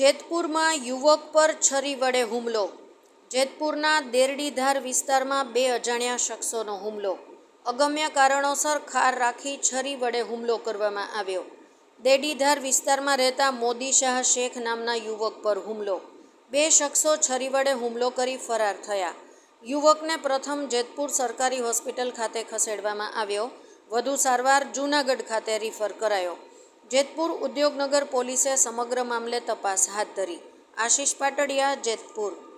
જેતપુરમાં યુવક પર છરી વડે હુમલો. જેતપુરના દેરડીધાર વિસ્તારમાં બે અજાણ્યા શખ્સોનો હુમલો. અગમ્ય કારણોસર ખાર રાખી છરી વડે હુમલો કરવામાં આવ્યો. દેડીધાર વિસ્તારમાં રહેતા મોદી શાહ શેખ નામના યુવક પર હુમલો. બે શખ્સો છરી વડે હુમલો કરી ફરાર થયા. યુવકને પ્રથમ જેતપુર સરકારી હોસ્પિટલ ખાતે ખસેડવામાં આવ્યો. વધુ સારવાર જૂનાગઢ ખાતે રિફર કરાયો. જેતપુર ઉદ્યોગનગર પોલીસે સમગ્ર મામલે તપાસ હાથ ધરી. આશિષ પાટડિયા જેતપુર.